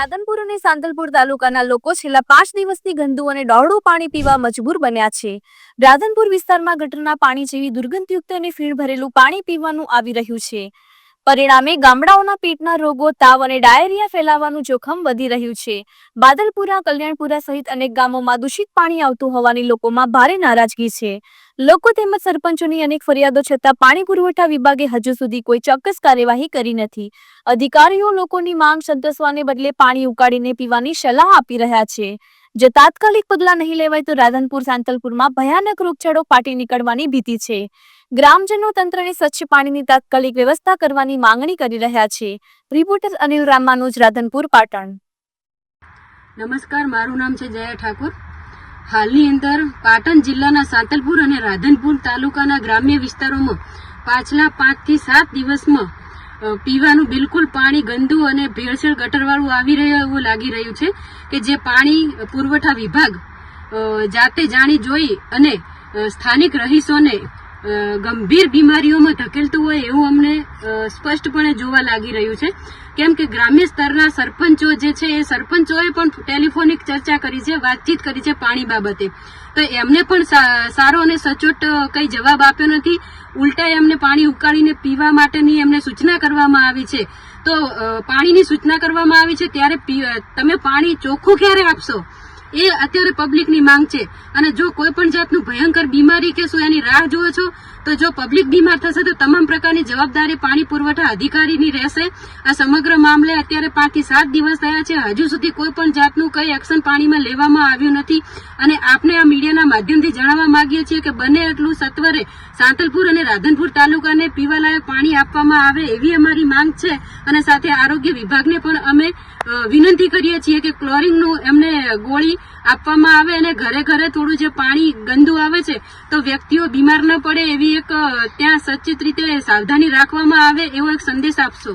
રાધનપુર અને સાંતલપુર તાલુકાના લોકો છેલ્લા પાંચ દિવસથી ગંદુ અને ડહોળું પાણી પીવા મજબૂર બન્યા છે. રાધનપુર વિસ્તારમાં ગટરના પાણી જેવી દુર્ગંધયુક્ત અને ફીણ ભરેલું પાણી પીવાનું આવી રહ્યું છે. પરિણામે ગામડાઓના પેટના રોગો, તાવ અને ડાયરિયા ફેલાવાનું જોખમ વધી રહ્યું છે. બાદલપુરા, કલ્યાણપુરા સહિત અનેક ગામોમાં દૂષિત પાણી આવતું હોવાની લોકોમાં ભારે નારાજગી છે. લોકો તેમજ સરપંચોની અનેક ફરિયાદો છતાં પાણી પુરવઠા વિભાગે હજુ સુધી કોઈ ચોક્કસ કાર્યવાહી કરી નથી. અધિકારીઓ લોકોની માંગ સંતોષવાને બદલે પાણી ઉકાળીને પીવાની સલાહ આપી રહ્યા છે. જો તાત્કાલિક પગલાં નહીં લેવાય તો રાધનપુર, સાંતલપુરમાં ભયાનક રોગચાળો ફાટી નીકળવાની ભીતિ છે. ગ્રામજનો તંત્રને સ્વચ્છ પાણીની તાત્કાલિક વ્યવસ્થા કરવાની માંગણી કરી રહ્યા છે. રિપોર્ટર અનિલ રામાનુજ, રાધનપુર, પાટણ. નમસ્કાર, મારું નામ છે જયા ઠાકુર. હાલની અંદર પાટણ જિલ્લાના સાંતલપુર અને રાધનપુર તાલુકાના ગ્રામ્ય વિસ્તારોમાં પાછલા પાંચથી સાત દિવસમાં પીવાનું બિલકુલ પાણી ગંદુ અને ભેળસેળ ગટરવાળું આવી રહ્યું એવું લાગી રહ્યું છે કે જે પાણી પુરવઠા વિભાગ જાતે જાણી જોઈ અને સ્થાનિક રહીશોને ગંભીર બીમારીઓમાં ધકેલતું હોય એવું અમને સ્પષ્ટપણે જોવા લાગી રહ્યું છે. કેમ કે ગ્રામ્ય સ્તરના સરપંચો જે છે, એ સરપંચોએ પણ ટેલિફોનિક ચર્ચા કરી છે, વાતચીત કરી છે પાણી બાબતે. તો એમને પણ સારો અને સચોટ કંઈ જવાબ આપ્યો નથી. ઉલટા એમને પાણી ઉકાળીને પીવા માટેની એમને સૂચના કરવામાં આવી છે. તો પાણીની સૂચના કરવામાં આવી છે, ત્યારે તમે પાણી ચોખ્ખું ક્યારે આપશો? એ અત્યારે પબ્લિકની માંગ છે. અને જો કોઈ પણ જાતનું ભયંકર બીમારી કે શું એની રાહ જુઓ છો તો જો પબ્લિક બીમાર થશે તો તમામ પ્રકારની જવાબદારી પાણી પુરવઠા અધિકારીની રહેશે. આ સમગ્ર મામલે અત્યારે પાંચથી સાત દિવસ થયા છે. હજુ સુધી કોઈ પણ જાતનું કઈ એક્શન પાણીમાં લેવામાં આવ્યું નથી. અને આપને આ મીડિયાના માધ્યમથી જણાવવા માંગીએ છીએ કે બને એટલું સત્વરે સાંતલપુર અને રાધનપુર તાલુકાને પીવાલાયક પાણી આપવામાં આવે એવી અમારી માંગ છે. અને સાથે આરોગ્ય વિભાગને પણ અમે વિનંતી કરીએ છીએ કે ક્લોરિંગનું એમને ગોળી આપવામાં આવે અને ઘરે ઘરે થોડું જે પાણી ગંદુ આવે છે, તો વ્યક્તિઓ બીમાર ન પડે એવી એક ત્યાં સચિત રીતે સાવધાની રાખવામાં આવે એવો એક સંદેશ આપશો.